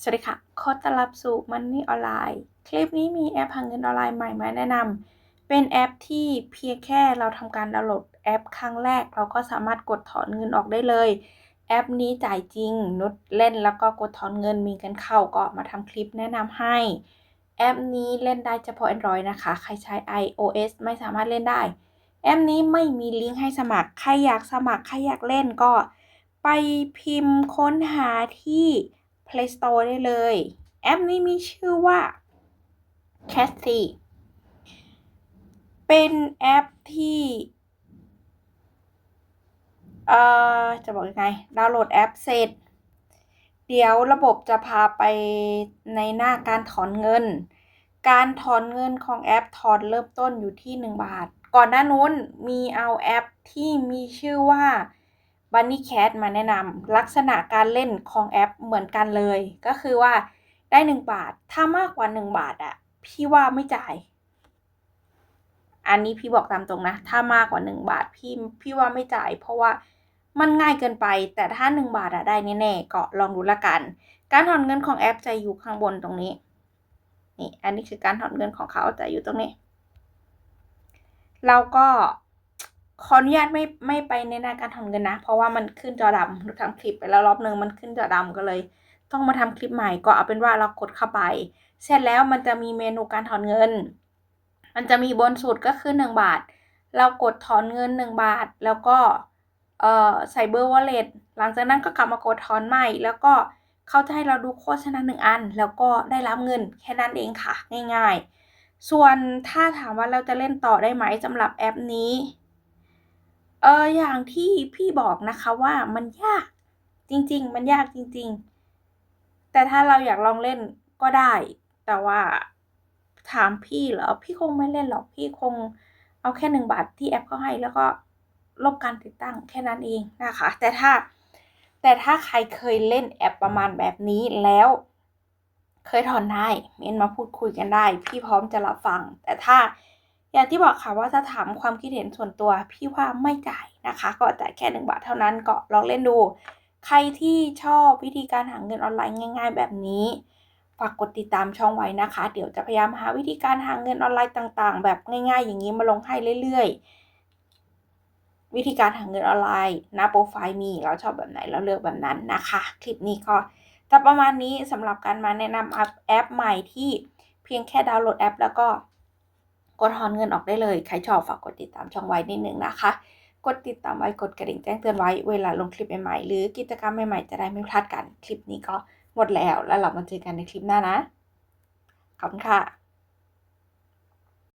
สวัสดีค่ะขอต้อนรับสู่ Money ออนไลน์ คลิปนี้มีแอปหาเงินออนไลน์ใหม่มาแนะนำ เป็นแอปที่เพียงแค่เราทำการดาวน์โหลดแอปครั้งแรก เราก็สามารถกดถอนเงินออกได้เลย แอปนี้จ่ายจริง นุชเล่นแล้วก็กดถอนเงินมีกันเข้าก็มาทำคลิปแนะนำให้ แอปนี้เล่นได้เฉพาะ Android นะคะ ใครใช้ iOS ไม่สามารถเล่นได้ แอปนี้ไม่มีลิงก์ให้สมัคร ใครอยากสมัคร ใครอยากเล่นก็ ไปพิมพ์ค้นหาที่ Play Store ได้เลย แอปนี้มีชื่อว่า c a t h y เป็นแอปที่เอ่อจะบอกยังไงดาวน์โหลดแอปเสร็จ เดี๋ยวระบบจะพาไปในหน้าการถอนเงิน การถอนเงินของแอปถอนเริ่มต้นอยู่ที่ 1 บาท ก่อนหน้านู้นมีเอาแอปที่มีชื่อว่า Bunny Cat มาแนะนำลักษณะการเล่นของแอปเหมือนกันเลย ก็คือว่าได้ 1 บาท ถ้ามากกว่า 1 บาทอะพี่ว่าไม่จ่าย อันนี้พี่บอกตามตรงนะ ถ้ามากกว่า 1 บาทพี่พี่ว่าไม่จ่าย เพราะว่ามันง่ายเกินไป แต่ถ้า 1 บาทอะได้แน่ๆก็ลองดูละกัน การถอนเงินของแอปจะอยู่ข้างบนตรงนี้ นี่ อันนี้คือการถอนเงินของเขาจะอยู่ตรงนี้ เราก็ ขออนุญาตไม่ไม่ไปในหน้าการถอนเงินนะ เพราะว่ามันขึ้นจอดำเราทำคลิปไปแล้วรอบนึงมันขึ้นจอดำก็เลย ต้องมาทำคลิปใหม่ก็เอาเป็นว่าเรากดเข้าไป เสร็จแล้วมันจะมีเมนูการถอนเงิน มันจะมีบนสุดก็คือ 1 บาท เรากดถอนเงิน 1 บาท แล้วก็เอ่อใส่เบอร์วอลเล็ตหลังจากนั้นก็กลับมากดถอนใหม่ แล้วก็เขาจะให้เราดูโฆษณาหนึ่งอัน แล้วก็ได้รับเงินแค่นั้นเองค่ะ ง่าย ๆ ส่วนถ้าถามว่าเราจะเล่นต่อได้ไหมสำหรับแอปนี้ เอออย่างที่พี่บอกนะคะว่ามันยาก จริง ๆ มันยากจริง ๆ แต่ถ้าเราอยากลองเล่นก็ได้ แต่ว่าถามพี่เหรอพี่คงไม่เล่นหรอกพี่คงเอาแค่หนึ่งบาทที่แอปเขาให้แล้วก็ลบการติดตั้งแค่นั้นเองนะคะ แต่ถ้าแต่ถ้าใครเคยเล่นแอปประมาณแบบนี้แล้ว เคยถอนได้เมนมาพูดคุยกันได้ พี่พร้อมจะรับฟัง แต่ถ้า อย่างที่บอกค่ะว่าถ้าถามความคิดเห็นส่วนตัวพี่ว่าไม่จ่ายนะคะ ก็จ่ายแค่หนึ่งบาทเท่านั้นก็ลองเล่นดู ใครที่ชอบวิธีการหาเงินออนไลน์ง่าย ๆ แบบนี้ฝากกดติดตามช่องไว้นะคะ เดี๋ยวจะพยายามหาวิธีการหาเงินออนไลน์ต่างๆ แบบง่าย ๆ อย่างนี้มาลงให้เรื่อยๆ วิธีการหาเงินออนไลน์หน้าโปรไฟล์มีเราชอบแบบไหนเราเลือกแบบนั้นนะคะ คลิปนี้ก็จะประมาณนี้สำหรับการมาแนะนำแอปใหม่ที่เพียงแค่ดาวน์โหลดแอป แล้วก็ กดถอนเงินออกได้เลย ใครชอบฝากกดติดตามช่องไว้นิดนึงนะคะ กดติดตามไว้กดกระดิ่งแจ้งเตือนไว้เวลาลงคลิปใหม่ๆ หรือกิจกรรมใหม่ๆ จะได้ไม่พลาดกัน คลิปนี้ก็หมดแล้ว แล้วเรามาเจอกันในคลิปหน้านะ ขอบคุณค่ะ